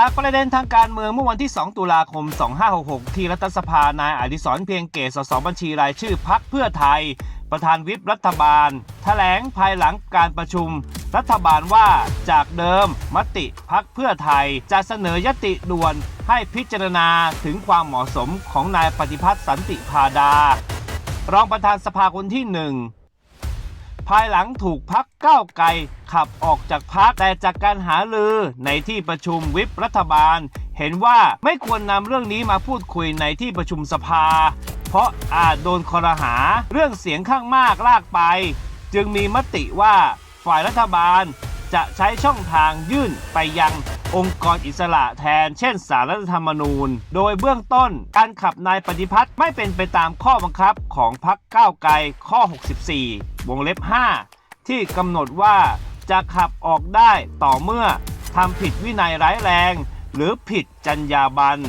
จากประเด็นทางการเมืองเมื่อวันที่ 2 ตุลาคม 2566 ที่รัฐสภานายอดิศรเพียงเกตสสบัญชีรายชื่อพักเพื่อไทย ประธานวิปรัฐบาลแถลงภายหลังการประชุม รัฐบาลว่าจากเดิมมติพักเพื่อไทยจะเสนอยติด่วนให้พิจารณาถึงความเหมาะสมของนายปฏิพัฒน์สันติพาดารองประธานสภาคนที่หนึ่ง ภายหลังถูกพักก้าวไกลขับออกจากพักแต่จากการหาลือในที่ประชุมวิปรัฐบาล เห็นว่าไม่ควรนำเรื่องนี้มาพูดคุยในที่ประชุมสภา เพราะอาจโดนคอรหาเรื่องเสียงข้างมากลากไป จึงมีมติว่าฝ่ายรัฐบาลจะใช้ช่องทางยื่นไปยัง องค์กรอิสระแทน เช่นสารรัฐธรรมนูญ โดยเบื้องต้นการขับนายปฏิพัฒน์ไม่เป็นไปตามข้อบังคับของพรรคก้าวไกลข้อ 64 วงเล็บ 5 ที่กำหนดว่าจะขับออกได้ต่อเมื่อทำผิดวินัยร้ายแรง หรือผิดจรรยาบรรณ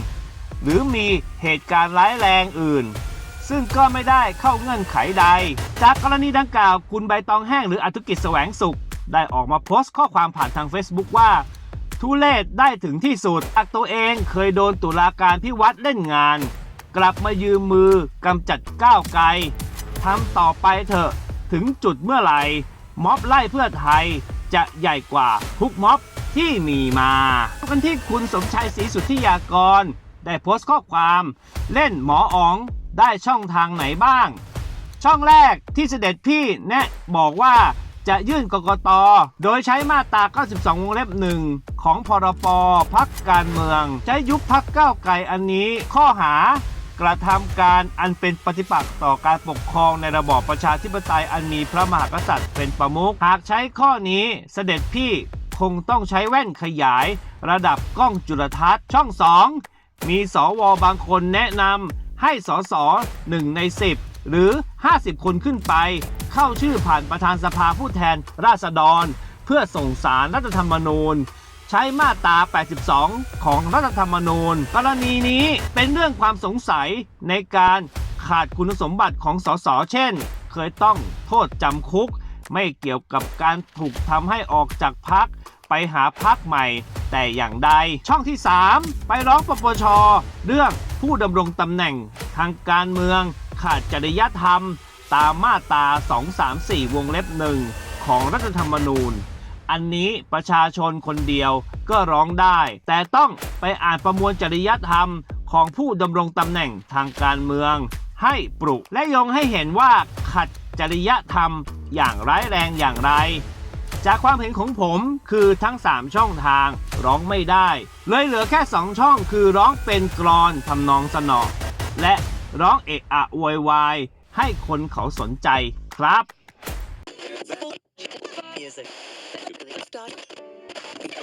หรือมีเหตุการณ์ร้ายแรงอื่น ซึ่งก็ไม่ได้เข้าเงื่อนไขใด จากกรณีดังกล่าวคุณใบตองแห้งหรืออธุกิจแสวงสุข ได้ออกมาโพสต์ข้อความผ่านทาง Facebook ว่า ทุเลศได้ถึงที่สุดอักตัวเองเคยโดนตุลาการพิวัตรเล่นงาน กลับมายืมมือกำจัดก้าวไกลทำต่อไปเถอะถึงจุดเมื่อไหร่ ม็อบไล่เพื่อไทยจะใหญ่กว่าทุกม็อบที่มีมากันที่คุณสมชัยศรีสุทธิยากร ได้โพสต์ข้อความเล่นหมออ๋องได้ช่องทางไหนบ้าง ช่องแรกที่เสด็จพี่แนะบอกว่า จะยื่นกกต โดยใช้มาตรา 92 วงเล็บหนึ่งของพรปพักการเมือง ใช้ยุบพักก้าวไกลอันนี้ข้อหากระทำการอันเป็นปฏิปักษ์ต่อการปกครองในระบอบประชาธิปไตยอันมีพระมหากษัตริย์เป็นประมุขหากใช้ข้อนี้เสด็จพี่คงต้องใช้แว่นขยาย ระดับกล้องจุลทรรศน์ช่อง 2 มีสวบางคนแนะนำให้สส1ใน 10 หรือ 50 คนขึ้นไป เข้าชื่อผ่านประธานสภาผู้แทนราษฎร เพื่อส่งสารรัฐธรรมนูญ ใช้มาตรา 82 ของรัฐธรรมนูญ กรณีนี้เป็นเรื่องความสงสัยในการขาดคุณสมบัติของสส เช่น เคยต้องโทษจำคุก ไม่เกี่ยวกับการถูกทำให้ออกจากพักไปหาพักใหม่แต่อย่างใด ช่องที่ 3 ไปร้องปปช เรื่องผู้ดำรงตำแหน่งทางการเมืองขาดจริยธรรม ตามมาตรา 234 วงเล็บหนึ่งของรัฐธรรมนูญ อันนี้ประชาชนคนเดียวก็ร้องได้ แต่ต้องไปอ่านประมวลจริยธรรมของผู้ดำรงตำแหน่งทางการเมือง ให้ปลุกและยงให้เห็นว่าขัดจริยธรรมอย่างร้ายแรงอย่างไร จากความเห็นของผมคือทั้ง 3 ช่องทางร้องไม่ได้ เลยเหลือแค่ 2 ช่องคือร้องเป็นกรอนทำนองสนอและร้องเอะอะโวยวาย ให้คนเขาสนใจครับ Music.